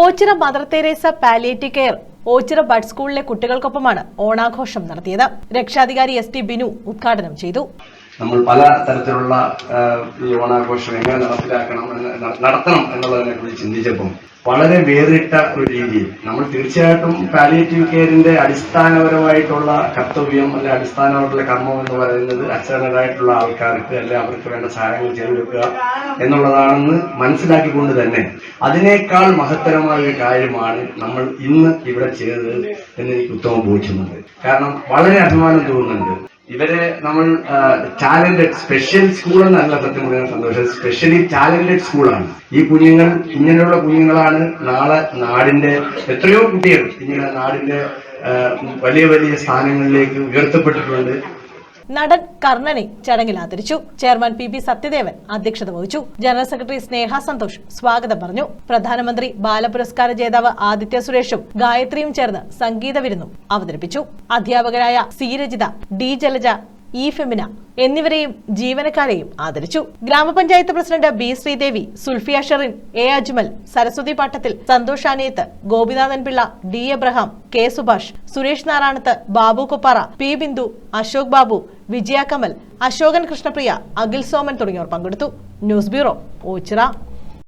Oachira Mother Teresa palliative care Oachira bud സ്കൂളിലെ കുട്ടികൾക്കൊപ്പമാണ് ഓണാഘോഷം നടത്തിയത്. രക്ഷാധികാരി എസ് ടി ബിനു ഉദ്ഘാടനം ചെയ്തു. നമ്മൾ പല തരത്തിലുള്ള ഈ ഓണാഘോഷം എങ്ങനെ നടപ്പിലാക്കണം നടത്തണം എന്നുള്ളതിനെ കുറിച്ച് ചിന്തിച്ചപ്പം വളരെ വേറിട്ട ഒരു രീതിയിൽ നമ്മൾ തീർച്ചയായിട്ടും പാലിയേറ്റീവ് കെയറിന്റെ അടിസ്ഥാനപരമായിട്ടുള്ള കർത്തവ്യം അല്ലെ അടിസ്ഥാനമായിട്ടുള്ള കർമ്മം എന്ന് പറയുന്നത് അച്ഛനരായിട്ടുള്ള ആൾക്കാർക്ക് അല്ലെ അവർക്ക് വേണ്ട സഹായങ്ങൾ ചെയ്തു കൊടുക്കുക എന്നുള്ളതാണെന്ന് മനസ്സിലാക്കിക്കൊണ്ട് തന്നെ അതിനേക്കാൾ മഹത്തരമായ ഒരു കാര്യമാണ് നമ്മൾ ഇന്ന് ഇവിടെ ചെയ്തത് എന്ന് എനിക്ക് ഉത്തമം ബോധ്യമുണ്ട്. കാരണം വളരെ അഭിമാനം തോന്നുന്നുണ്ട്. ഇവരെ നമ്മൾ ടാലന്റഡ് സ്പെഷ്യൽ സ്കൂൾ എന്നല്ല സത്യം പറയാൻ സന്തോഷം. സ്പെഷ്യലി ടാലന്റഡ് സ്കൂളാണ് ഈ കുഞ്ഞുങ്ങൾ ഇങ്ങനെയുള്ള കുഞ്ഞുങ്ങളാണ് നാളെ നാടിന്റെ എത്രയോ കുട്ടികൾ ഇങ്ങനെ നാടിന്റെ വലിയ വലിയ സ്ഥാനങ്ങളിലേക്ക് ഉയർത്തപ്പെട്ടിട്ടുണ്ട്. നടൻ കർണനെ ചടങ്ങിൽ ആദരിച്ചു. ചെയർമാൻ പി ബി സത്യദേവൻ അധ്യക്ഷത വഹിച്ചു. ജനറൽ സെക്രട്ടറി സ്നേഹ സന്തോഷ് സ്വാഗതം പറഞ്ഞു. പ്രധാനമന്ത്രി ബാലപുരസ്കാര ജേതാവ് ആദിത്യ സുരേഷും ഗായത്രിയും ചേർന്ന് സംഗീത വിരുന്നും അവതരിപ്പിച്ചു. അധ്യാപകരായ C Rajitha D Jalaja E Femina എന്നിവരെയും ജീവനക്കാരെയും ആദരിച്ചു. Gramapanchayat president B Sreedevi Sulfiya Sherin A Ajmal Saraswathi Pattathil Santhosh Anayath Gopinathan Pillai D Abraham K Subhash Suresh Narayanath Babu Koppara P Bindu Ashok Babu Vijaya Kamal Ashokan Krishnapriya Akhil Soman തുടങ്ങിയവർ പങ്കെടുത്തു. News bureau Ochira